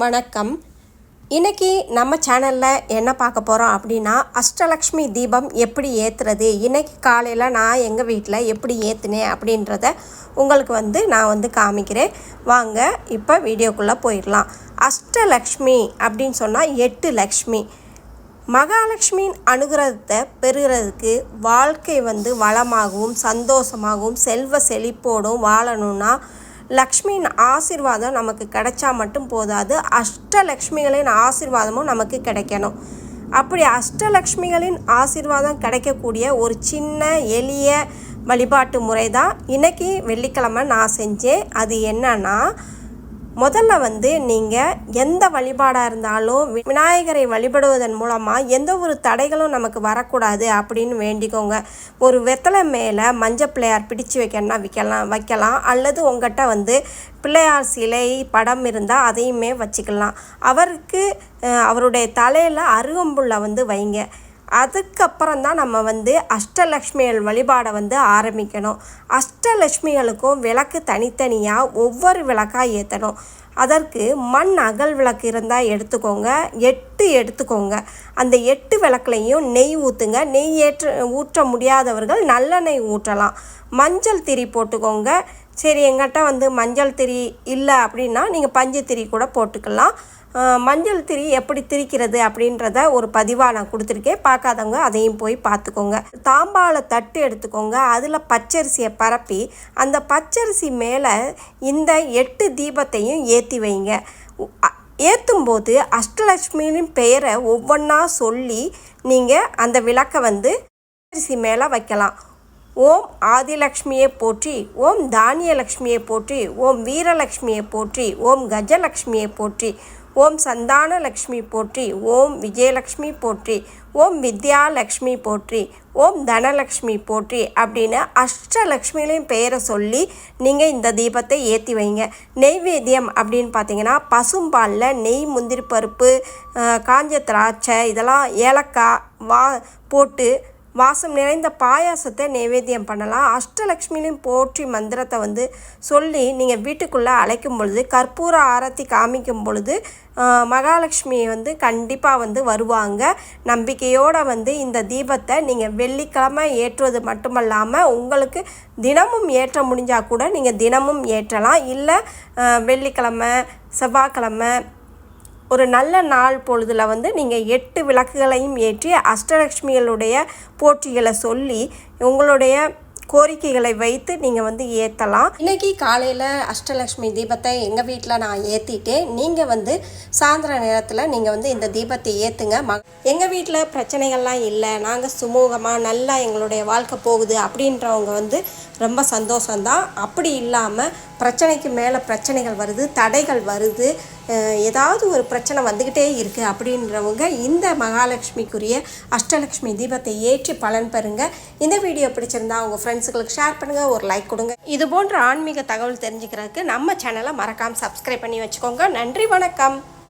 வணக்கம். இன்றைக்கி நம்ம சேனலில் என்ன பார்க்க போகிறோம் அப்படின்னா அஷ்டலக்ஷ்மி தீபம் எப்படி ஏற்றுறது இன்றைக்கி காலையில் நான் எங்கள் வீட்டில் எப்படி ஏற்றுனேன் அப்படின்றத உங்களுக்கு வந்து நான் வந்து காமிக்கிறேன். வாங்க இப்போ வீடியோக்குள்ளே போயிடலாம். அஷ்டலக்ஷ்மி அப்படின்னு சொன்னால் எட்டு லக்ஷ்மி. மகாலட்சுமியின் அனுகிரகத்தை பெறுகிறதுக்கு வாழ்க்கை வந்து வளமாகவும் சந்தோஷமாகவும் செல்வ செழிப்போடும் வாழணும்னா லக்ஷ்மியின் ஆசிர்வாதம் நமக்கு கிடைச்சா மட்டும் போதாது. அஷ்டலக்ஷ்மிகளின் ஆசிர்வாதமும் நமக்கு கிடைக்கணும். அப்படி அஷ்டலக்ஷ்மிகளின் ஆசீர்வாதம் கிடைக்கக்கூடிய ஒரு சின்ன எளிய வழிபாட்டு முறை தான் இன்றைக்கி வெள்ளிக்கிழமை நான் செஞ்சேன். அது என்னன்னா முதல்ல வந்து நீங்கள் எந்த வழிபாடாக இருந்தாலும் வி- விநாயகரை வழிபடுவதன் மூலமாக எந்த ஒரு தடைகளும் நமக்கு வரக்கூடாது அப்படின்னு வேண்டிக்கோங்க. ஒரு வெத்தலை மேலே மஞ்சள் பிள்ளையார் பிடிச்சு வைக்கணும்னா வைக்கலாம் வைக்கலாம். அல்லது உங்கள்கிட்ட வந்து பிள்ளையார் சிலை படம் இருந்தால் அதையுமே வச்சுக்கலாம். அவருக்கு அவருடைய தலையில் அருகம்புல்லை வந்து வைங்க. அதுக்கப்புறம் தான் நம்ம வந்து அஷ்டலக்ஷ்மிகள் வழிபாடை வந்து ஆரம்பிக்கணும். அஷ்டலக்ஷ்மிகளுக்கும் விளக்கு தனித்தனியாக ஒவ்வொரு விளக்காக ஏற்றணும் அதற்கு மண் அகல் விளக்கு இருந்தால் எடுத்துக்கோங்க. எட்டு எடுத்துக்கோங்க. அந்த எட்டு விளக்குலையும் நெய் ஊற்றுங்க நெய் ஏற்ற ஊற்ற முடியாதவர்கள் நல்லெண்ணெய் ஊற்றலாம். மஞ்சள் திரி போட்டுக்கோங்க. சரி எங்கிட்ட வந்து மஞ்சள் திரி இல்லை அப்படின்னா நீங்கள் பஞ்சு திரி கூட போட்டுக்கலாம். மஞ்சள் திரி எப்படி திரிக்கிறது அப்படின்றத ஒரு பதிவாக நான் கொடுத்துருக்கேன். பார்க்காதவங்க அதையும் போய் பார்த்துக்கோங்க. தாம்பாளை தட்டு எடுத்துக்கோங்க. அதில் பச்சரிசியை பரப்பி அந்த பச்சரிசி மேலே இந்த எட்டு தீபத்தையும் ஏற்றி வைங்க. ஏற்றும்போது அஷ்டலட்சுமியின் பெயரை ஒவ்வொன்றா சொல்லி நீங்கள் அந்த விளக்கை வந்து பச்சரிசி மேலே வைக்கலாம். ஓம் ஆதிலக்ஷ்மியை போற்றி ஓம் தானியலக்ஷ்மியை போற்றி ஓம் வீரலக்ஷ்மியை போற்றி ஓம் கஜலக்ஷ்மியை போற்றி ஓம் சந்தானலக்ஷ்மி போற்றி ஓம் விஜயலக்ஷ்மி போற்றி ஓம் வித்யாலக்ஷ்மி போற்றி ஓம் தனலக்ஷ்மி போற்றி அப்படின்னு அஷ்டலக்ஷ்மிகளையும் பெயரை சொல்லி நீங்கள் இந்த தீபத்தை ஏற்றி வைங்க. நெய்வேத்தியம் அப்படின்னு பார்த்தீங்கன்னா பசும்பாலில் நெய் முந்திரி பருப்பு காஞ்ச திராட்சை இதெல்லாம் ஏலக்காய் வா போட்டு வாசம் நிறைந்த பாயாசத்தை நைவேத்தியம் பண்ணலாம். அஷ்டலக்ஷ்மியிலும் போற்றி மந்திரத்தை வந்து சொல்லி நீங்கள் வீட்டுக்குள்ளே அழைக்கும் பொழுது கற்பூர ஆரத்தி காமிக்கும் பொழுது மகாலட்சுமி வந்து கண்டிப்பாக வந்து வருவாங்க. நம்பிக்கையோடு வந்து இந்த தீபத்தை நீங்கள் வெள்ளிக்கிழமை ஏற்றுவது மட்டுமல்லாமல் உங்களுக்கு தினமும் ஏற்ற முடிஞ்சால் கூட நீங்கள் தினமும் ஏற்றலாம். இல்லை வெள்ளிக்கிழமை செவ்வாய்க்கிழமை ஒரு நல்ல நாள் பொழுதில் வந்து நீங்கள் எட்டு விளக்குகளையும் ஏற்றி அஷ்டலக்ஷ்மிகளுடைய போற்றிகளை சொல்லி உங்களுடைய கோரிக்கைகளை வைத்து நீங்கள் வந்து ஏற்றலாம் இன்னைக்கு காலையில் அஷ்டலக்ஷ்மி தீபத்தை எங்கள் வீட்டில் நான் ஏற்றிட்டேன் நீங்கள் வந்து சாயந்தர நேரத்தில் நீங்கள் வந்து இந்த தீபத்தை ஏற்றுங்க ம எங்கள் வீட்டில் பிரச்சனைகள்லாம் இல்லை. நாங்கள் சுமூகமாக நல்லா எங்களுடைய வாழ்க்கை போகுது அப்படின்றவங்க வந்து ரொம்ப சந்தோஷம்தான். அப்படி இல்லாமல் பிரச்சனைக்கு மேலே பிரச்சனைகள் வருது தடைகள் வருது. ஏதாவது ஒரு பிரச்சனை வந்துக்கிட்டே இருக்குது அப்படின்றவங்க இந்த மகாலட்சுமிக்குரிய அஷ்டலக்ஷ்மி தீபத்தை ஏற்றி பலன் பெறுங்க. இந்த வீடியோ பிடிச்சிருந்தா உங்கள் ஃப்ரெண்ட்ஸுங்களுக்கு ஷேர் பண்ணுங்கள் ஒரு லைக் கொடுங்க. இது போன்ற ஆன்மீக தகவல் தெரிஞ்சுக்கிறதுக்கு நம்ம சேனலை மறக்காமல் சப்ஸ்கிரைப் பண்ணி வச்சுக்கோங்க. நன்றி வணக்கம்.